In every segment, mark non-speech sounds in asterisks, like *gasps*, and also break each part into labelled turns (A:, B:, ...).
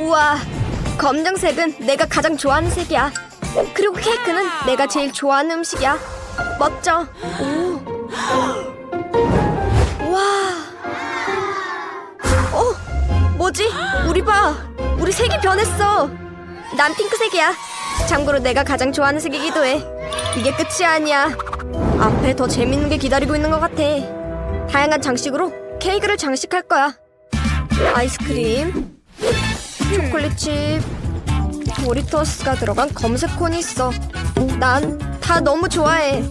A: 우와, 검정색은 내가 가장 좋아하는 색이야. 그리고 케이크는 내가 제일 좋아하는 음식이야. 멋져. 오. 와. 어, 뭐지? 우리 봐. 우리 색이 변했어. 난 핑크색이야. 참고로 내가 가장 좋아하는 색이기도 해. 이게 끝이 아니야. 앞에 더 재밌는 게 기다리고 있는 것 같아. 다양한 장식으로 케이크를 장식할 거야. 아이스크림, 칩, 도리토스가 들어간 검색 콘이 있어. 난 다 너무 좋아해.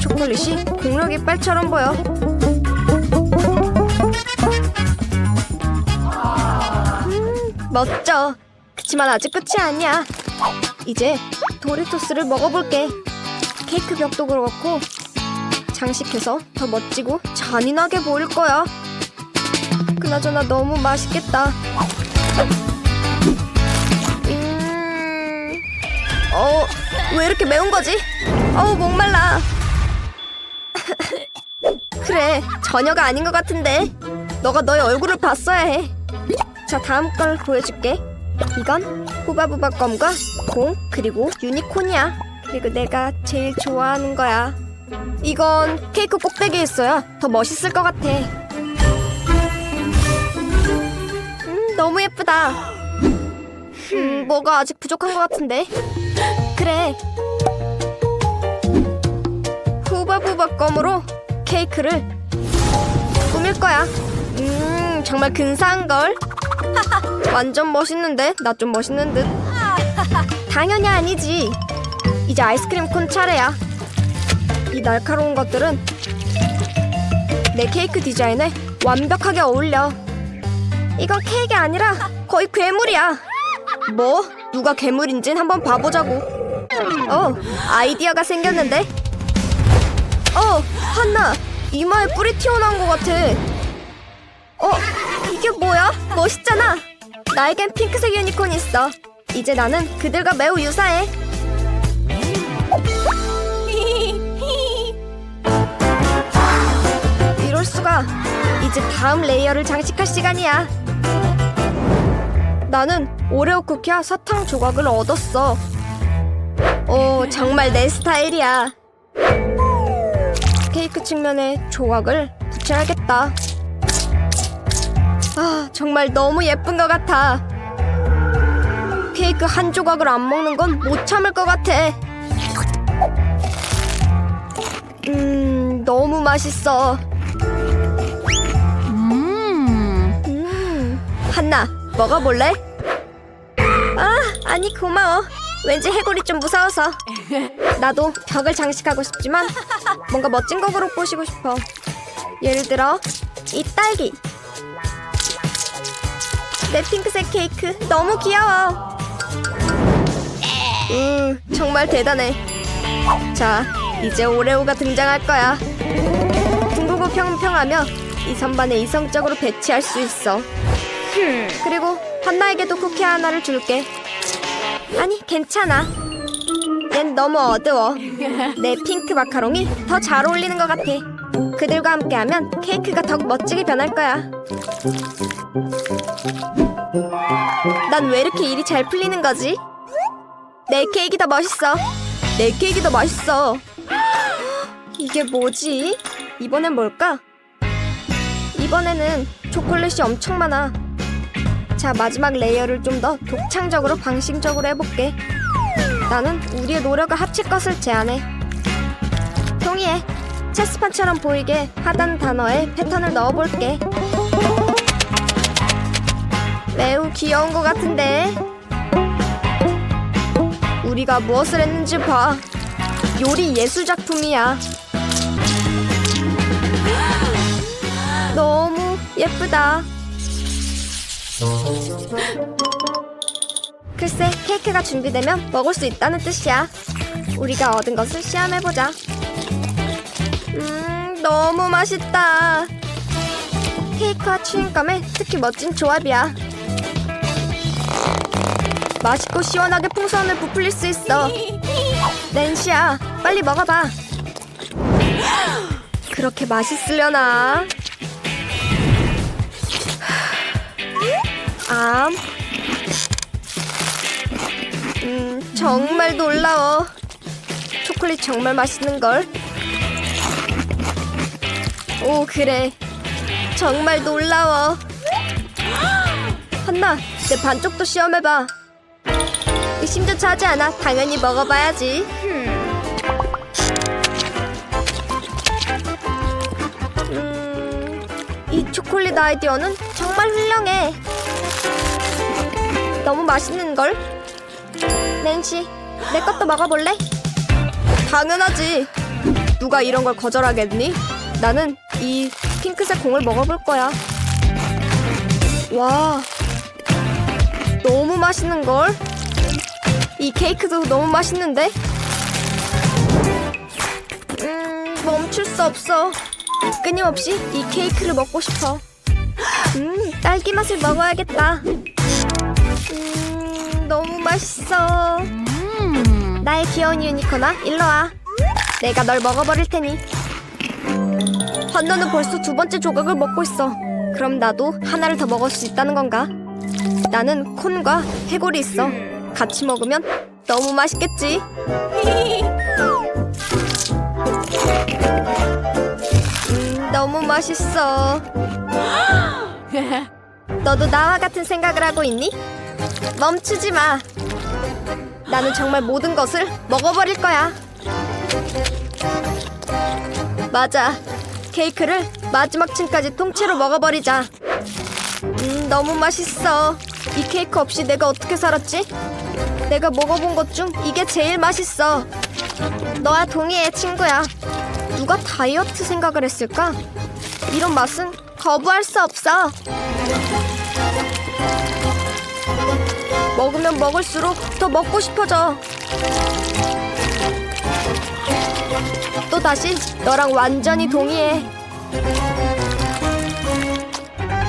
A: 초콜릿이 공룡 이빨처럼 보여. 음, 멋져. 그치만 아직 끝이 아니야. 이제 도리토스를 먹어볼게. 케이크 벽도 그렇고 장식해서 더 멋지고 잔인하게 보일 거야. 그나저나 너무 맛있겠다. 어, 왜 이렇게 매운 거지? 어우, 목말라. *laughs* 그래, 전혀가 아닌 것 같은데. 너가 너의 얼굴을 봤어야 해. 자, 다음 걸 보여줄게. 이건 후바부바 껌과 공 그리고 유니콘이야. 그리고 내가 제일 좋아하는 거야. 이건 케이크 꼭대기에 있어야 더 멋있을 것 같아. 음, 너무 예쁘다. 음, 뭐가 아직 부족한 것 같은데. 그래. 후바부바 껌으로 케이크를 꾸밀 거야. 음, 정말 근사한 걸. *laughs* 완전 멋있는데? 나 좀 멋있는 듯. *laughs* 당연히 아니지. 이제 아이스크림 콘 차례야. 이 날카로운 것들은 내 케이크 디자인에 완벽하게 어울려. 이건 케이크 아니라 거의 괴물이야. 뭐? 누가 괴물인진 한번 봐보자고. 어, 아이디어가 생겼는데? 어, 한나, 이마에 뿔이 튀어나온 것 같아. 어, 이게 뭐야? 멋있잖아. 나에겐 핑크색 유니콘이 있어. 이제 나는 그들과 매우 유사해. *laughs* 이럴 수가. 이제 다음 레이어를 장식할 시간이야. 나는 오레오 쿠키와 사탕 조각을 얻었어. 오, 정말 내 스타일이야. 케이크 측면에 조각을 붙여야겠다. 아, 정말 너무 예쁜 것 같아. 케이크 한 조각을 안 먹는 건 못 참을 것 같아. 음, 너무 맛있어. 음, 한나, 먹어볼래? 아, 아니 고마워. 왠지 해골이 좀 무서워서. 나도 벽을 장식하고 싶지만 뭔가 멋진 곡으로 꼬시고 싶어. 예를 들어 이 딸기. 내 핑크색 케이크 너무 귀여워. 음, 정말 대단해. 자, 이제 오레오가 등장할 거야. 둥글고 평평하며 이 선반에 이성적으로 배치할 수 있어. 그리고 한나에게도 쿠키 하나를 줄게. 아니, 괜찮아. 얜 너무 어두워. 내 핑크 마카롱이 더 잘 어울리는 것 같아. 그들과 함께하면 케이크가 더욱 멋지게 변할 거야. 난 왜 이렇게 일이 잘 풀리는 거지? 내 케이크 더 멋있어. 내 케이크 더 맛있어. 이게 뭐지? 이번엔 뭘까? 이번에는 초콜릿이 엄청 많아. 자, 마지막 레이어를 좀 더 독창적으로 방식적으로 해볼게. 나는 우리의 노력을 합칠 것을 제안해. 동의해. 체스판처럼 보이게 하단 단어에 패턴을 넣어볼게. 매우 귀여운 것 같은데. 우리가 무엇을 했는지 봐. 요리 예술 작품이야. 너무 예쁘다. 글쎄, 케이크가 준비되면 먹을 수 있다는 뜻이야. 우리가 얻은 것을 시험해보자. 음, 너무 맛있다. 케이크와 추인감의 특히 멋진 조합이야. 맛있고 시원하게 풍선을 부풀릴 수 있어. 낸시야, 빨리 먹어봐. *gasps* 그렇게 맛있으려나? 암, 정말 놀라워. 초콜릿 정말 맛있는 걸. 오 그래. 정말 놀라워. 한나, 내 반쪽도 시험해봐. 의심조차 하지 않아. 당연히 먹어봐야지. 음, 이 초콜릿 아이디어는 정말 훌륭해. 너무 맛있는 걸. 낸시, 내 것도 먹어볼래? 당연하지. 누가 이런 걸 거절하겠니? 나는 이 핑크색 공을 먹어볼 거야. 와, 너무 맛있는 걸. 이 케이크도 너무 맛있는데? 음, 멈출 수 없어. 끊임없이 이 케이크를 먹고 싶어. 음, 딸기 맛을 먹어야겠다. 음, 맛있어. 나의 귀여운 유니코나, 일로 와. 내가 널 먹어버릴 테니. 한나는 벌써 두 번째 조각을 먹고 있어. 그럼 나도 하나를 더 먹을 수 있다는 건가? 나는 콘과 해골이 있어. 같이 먹으면 너무 맛있겠지. 음, 너무 맛있어. *gasps* 너도 나와 같은 생각을 하고 있니? 멈추지 마. 나는 정말 모든 것을 먹어버릴 거야. 맞아. 케이크를 마지막 층까지 통째로 먹어버리자. 음, 너무 맛있어. 이 케이크 없이 내가 어떻게 살았지? 내가 먹어본 것 중 이게 제일 맛있어. 너와 동의해, 친구야. 누가 다이어트 생각을 했을까? 이런 맛은 거부할 수 없어. 먹으면 먹을수록 더 먹고 싶어져. 또 다시 너랑 완전히 동의해.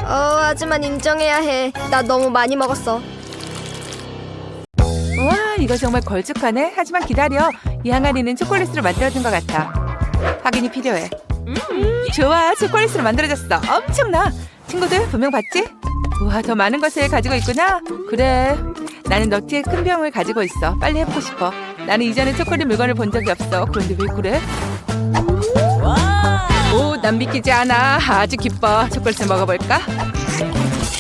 A: 어, 하지만 인정해야 해. 나 너무 많이 먹었어.
B: 와 이거 정말 걸쭉하네 하지만 기다려 이 항아리는 초콜릿으로 만들어진 것 같아 확인이 필요해 음, 좋아 초콜릿으로 만들어졌어 엄청나 친구들 분명 봤지? 우와 더 많은 것을 가지고 있구나 그래 나는 너티의 큰 병을 가지고 있어 빨리 해보고 싶어 나는 이전에 초콜릿 물건을 본 적이 없어 그런데 왜 그래? 오 난 믿기지 않아 아주 기뻐 초콜릿을 먹어볼까?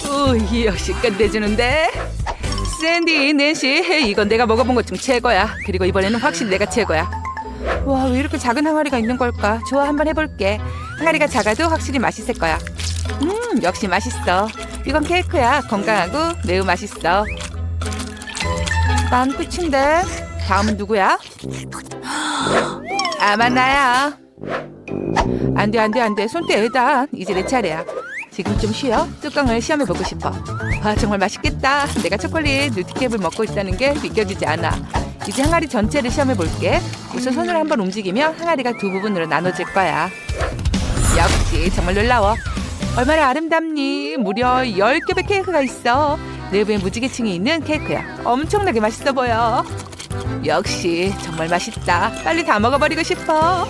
B: 오 역시 끝내주는데 샌디, 낸시, 이건 내가 먹어본 것 중 최고야. 그리고 이번에는 확실히 내가 최고야. 와, 왜 이렇게 작은 항아리가 있는 걸까? 좋아, 한번 해볼게. 항아리가 작아도 확실히 맛있을 거야. 음, 역시 맛있어. 이건 케이크야. 건강하고 매우 맛있어. 난 끝인데. 다음은 누구야? 아마 나야. 안 돼, 안 돼, 안 돼. 손대 애다. 이제 내 차례야. 지금 좀 쉬어. 뚜껑을 시험해보고 싶어. 와, 정말 맛있겠다. 내가 초콜릿 누티캡을 먹고 있다는 게 믿겨지지 않아. 이제 항아리 전체를 시험해볼게. 우선 손으로 한번 움직이면 항아리가 두 부분으로 나눠질 거야. 역시 정말 놀라워. 얼마나 아름답니? 무려 10겹의 케이크가 있어. 내부에 무지개층이 있는 케이크야. 엄청나게 맛있어 보여. 역시 정말 맛있다. 빨리 다 먹어버리고 싶어.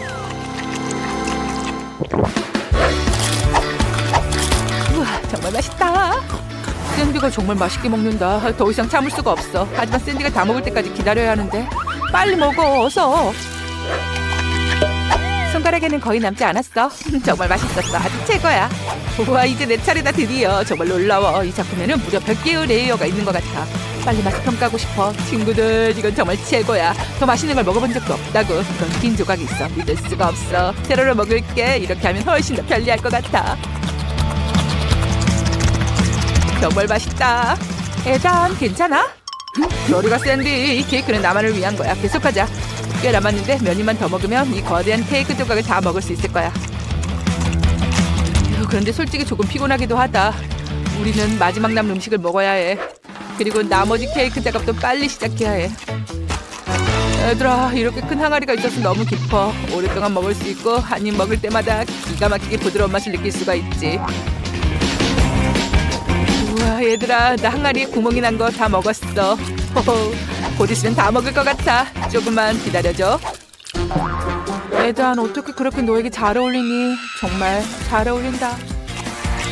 B: 우와 정말 맛있다 샌디가 정말 맛있게 먹는다 더 이상 참을 수가 없어 하지만 샌디가 다 먹을 때까지 기다려야 하는데 빨리 먹어 어서 손가락에는 거의 남지 않았어. *laughs* 정말 맛있었어. 아주 최고야. 우와 이제 내 차례다 드디어. 정말 놀라워. 이 작품에는 무려 100개의 레이어가 있는 것 같아. 빨리 맛을 평가하고 싶어. 친구들 이건 정말 최고야. 더 맛있는 걸 먹어본 적도 없다고. 이건 긴 조각이 있어. 믿을 수가 없어. 세로로 먹을게. 이렇게 하면 훨씬 더 편리할 것 같아. 정말 맛있다. 애단 괜찮아? 저리가 샌디. 이 케이크는 나만을 위한 거야. 계속하자. 꽤 남았는데 몇 입만 더 먹으면 이 거대한 케이크 조각을 다 먹을 수 있을 거야. 그런데 솔직히 조금 피곤하기도 하다. 우리는 마지막 남은 음식을 먹어야 해. 그리고 나머지 케이크 작업도 빨리 시작해야 해. 얘들아 이렇게 큰 항아리가 있어서 너무 깊어. 오랫동안 먹을 수 있고 한 입 먹을 때마다 기가 막히게 부드러운 맛을 느낄 수가 있지. 우와 얘들아 나 항아리에 구멍이 난 거 다 먹었어 호호, 곧 있으면 다 먹을 것 같아. 조금만 기다려줘. 애단 어떻게 그렇게 너에게 잘 어울리니? 정말 잘 어울린다.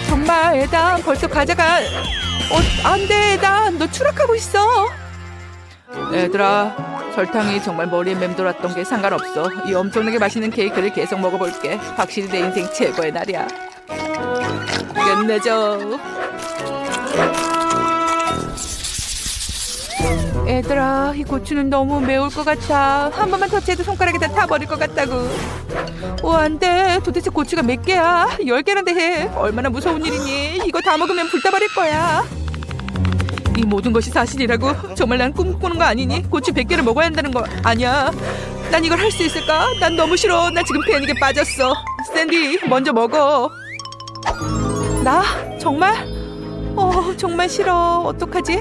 B: 정말 애단 벌써 가져가. 어, 안돼 애단 너 추락하고 있어. 얘들아 설탕이 정말 머리에 맴돌았던 게 상관없어. 이 엄청나게 맛있는 케이크를 계속 먹어볼게. 확실히 내 인생 최고의 날이야. 끝내줘 얘들아 이 고추는 너무 매울 것 같아. 한 번만 터치해도 손가락에 다 타버릴 것 같다고. 오 안돼. 도대체 고추가 몇 개야? 열 개란데 해 얼마나 무서운 일이니? 이거 다 먹으면 불타버릴 거야. 이 모든 것이 사실이라고? 정말 난 꿈꾸는 거 아니니? 고추 100개를 먹어야 한다는 거 아니야? 난 이걸 할 수 있을까? 난 너무 싫어. 나 지금 패닉에 빠졌어. 샌디 먼저 먹어. 나? 정말? 어 정말 싫어. 어떡하지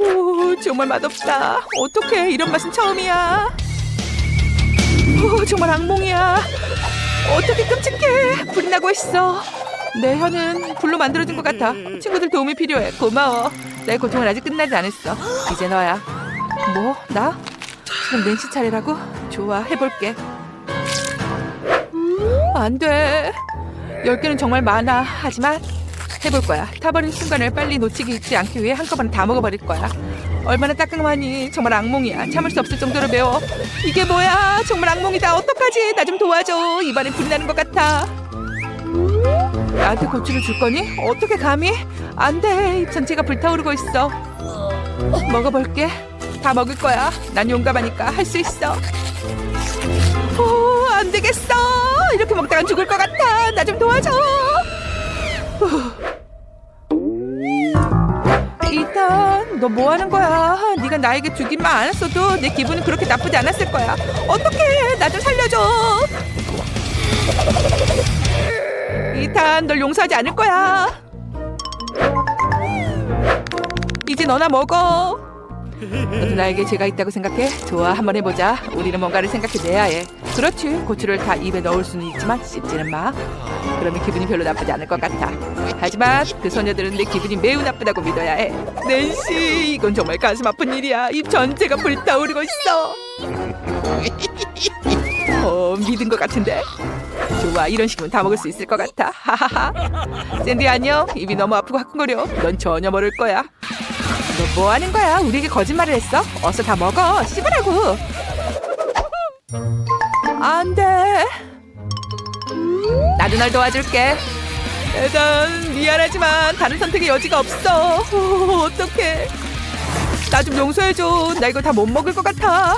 B: 오, 정말 맛없다. 어떡해, 이런 맛은 처음이야. 오, 정말 악몽이야. 어떻게 끔찍해. 불이 나고 있어. 내 혀는 불로 만들어진 것 같아. 친구들 도움이 필요해. 고마워. 나의 고통은 아직 끝나지 않았어. 이제 너야. 뭐? 나? 그럼 낸시 차례라고? 좋아, 해볼게. 안 돼. 열 개는 정말 많아. 하지만 해볼 거야. 타버린 순간을 빨리 놓치기 있지 않기 위해 한꺼번에 다 먹어버릴 거야. 얼마나 따끔하니? 정말 악몽이야. 참을 수 없을 정도로 매워. 이게 뭐야? 정말 악몽이다. 어떡하지? 나 좀 도와줘. 입안에 불이 나는 것 같아. 나한테 고추를 줄 거니? 어떻게 감히? 안 돼. 입 전체가 불타오르고 있어. 먹어볼게. 다 먹을 거야. 난 용감하니까 할 수 있어. 오, 안 되겠어. 이렇게 먹다간 죽을 것 같아. 나 좀 도와줘. 이탄, 너 뭐 하는 거야? 네가 나에게 주기만 안 했어도 내 기분은 그렇게 나쁘지 않았을 거야. 어떡해? 나 좀 살려줘. 이탄, 널 용서하지 않을 거야. 이제 너나 먹어. 너도 나에게 죄가 있다고 생각해? 좋아, 한번 해보자. 우리는 뭔가를 생각해내야 해. 그렇지. 고추를 다 입에 넣을 수는 있지만 씹지는 마. 그러면 기분이 별로 나쁘지 않을 것 같아. 하지만 그 소녀들은 내 기분이 매우 나쁘다고 믿어야 해. 낸시, 이건 정말 가슴 아픈 일이야. 입 전체가 불타오르고 있어. *laughs* 어, 믿은 것 같은데? 좋아, 이런 식이면 다 먹을 수 있을 것 같아. 하하하. 샌디 안녕. 입이 너무 아프고 화끈거려. 넌 전혀 모를 거야. 너 뭐 하는 거야? 우리에게 거짓말을 했어? 어서 다 먹어. 씹으라고. 안 돼. 나도 널 도와줄게. 일단 미안하지만 다른 선택의 여지가 없어. 어, 어떡해. 나 좀 용서해줘. 나 이거 다 못 먹을 것 같아.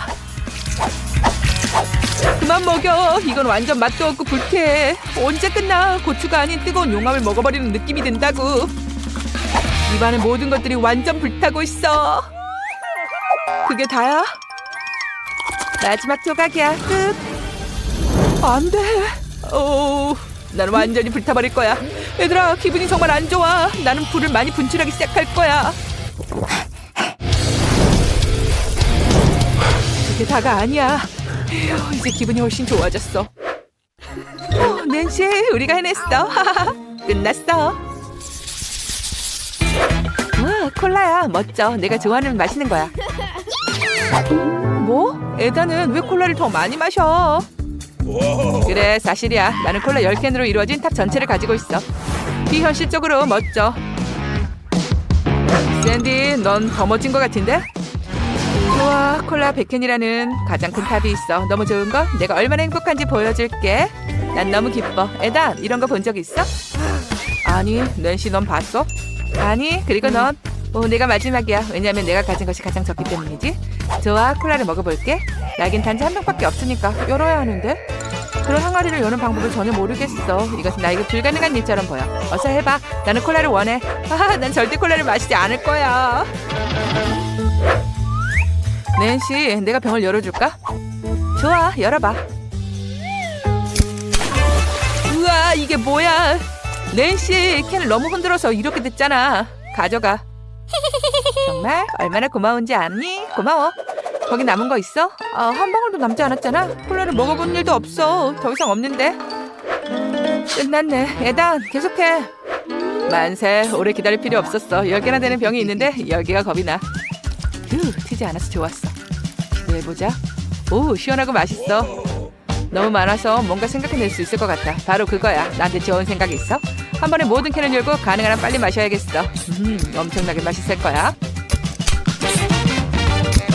B: 그만 먹여. 이건 완전 맛도 없고 불쾌해. 언제 끝나? 고추가 아닌 뜨거운 용암을 먹어버리는 느낌이 든다고. 입안의 모든 것들이 완전 불타고 있어. 그게 다야? 마지막 조각이야. 끝. 안 돼. 오, 난 완전히 불타버릴 거야. 얘들아, 기분이 정말 안 좋아. 나는 불을 많이 분출하기 시작할 거야. 그게 다가 아니야. 휴, 이제 기분이 훨씬 좋아졌어. 어, 낸시, 우리가 해냈어. *laughs* 끝났어. 와, 콜라야. 멋져. 내가 좋아하는 맛있는 거야. 뭐? 에다는 왜 콜라를 더 많이 마셔? 그래 사실이야. 나는 콜라 10캔으로 이루어진 탑 전체를 가지고 있어. 비현실적으로 멋져. 샌디 넌 더 멋진 것 같은데? 좋아 콜라 100캔이라는 가장 큰 탑이 있어. 너무 좋은 거? 내가 얼마나 행복한지 보여줄게. 난 너무 기뻐. 에단 이런 거 본 적 있어? 아니 낸시 넌 봤어? 아니 그리고 넌? 어, 내가 마지막이야. 왜냐면 내가 가진 것이 가장 적기 때문이지. 좋아 콜라를 먹어볼게. 나긴 단지 한 병밖에 없으니까. 열어야 하는데 그런 항아리를 여는 방법을 전혀 모르겠어. 이것은 나에게 불가능한 일처럼 보여. 어서 해봐. 나는 콜라를 원해. 하하 난 절대 콜라를 마시지 않을 거야. 낸시 내가 병을 열어줄까? 좋아 열어봐. 우와 이게 뭐야? 낸시 캔을 너무 흔들어서 이렇게 됐잖아. 가져가. 정말 얼마나 고마운지 아니? 고마워. 거기 남은 거 있어? 어, 한 방울도 남지 않았잖아. 콜라를 먹어본 일도 없어. 더 이상 없는데. 끝났네. 에단 계속해. 만세. 오래 기다릴 필요 없었어. 열 개나 되는 병이 있는데 열 개가 겁이 나. 휴, 튀지 않아서 좋았어. 기대해보자. 오, 시원하고 맛있어. 너무 많아서 뭔가 생각해낼 수 있을 것 같아. 바로 그거야. 나한테 좋은 생각 이 있어? 한 번에 모든 캔을 열고 가능한 한 빨리 마셔야겠어. 음, 엄청나게 맛있을 거야.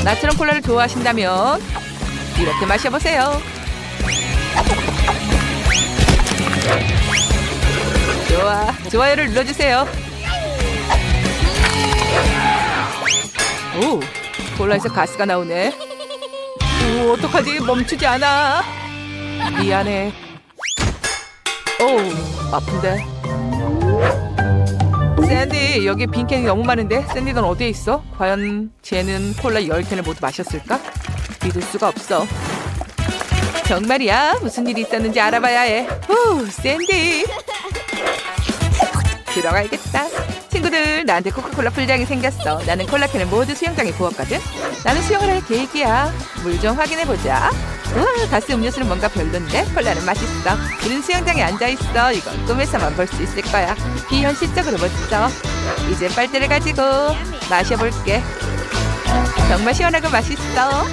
B: 나처럼 콜라를 좋아하신다면 이렇게 마셔보세요. 좋아, 좋아요를 눌러주세요. 오, 콜라에서 가스가 나오네. 오, 어떡하지? 멈추지 않아. 미안해. 오, 아픈데. 샌디, 여기 빈 캔이 너무 많은데? 샌디 넌 어디에 있어? 과연 쟤는 콜라 10캔을 모두 마셨을까? 믿을 수가 없어. 정말이야? 무슨 일이 있었는지 알아봐야 해. 후, 샌디. 들어가야겠다. 친구들, 나한테 코카콜라 풀장이 생겼어. 나는 콜라캔을 모두 수영장에 부었거든. 나는 수영을 할 계획이야. 물 좀 확인해 보자. 우와, 가스 음료수는 뭔가 별론데 콜라는 맛있어. 우린 수영장에 앉아 있어. 이건 꿈에서만 볼 수 있을 거야. 비현실적으로 멋져. 이제 빨대를 가지고 마셔볼게. 정말 시원하고 맛있어.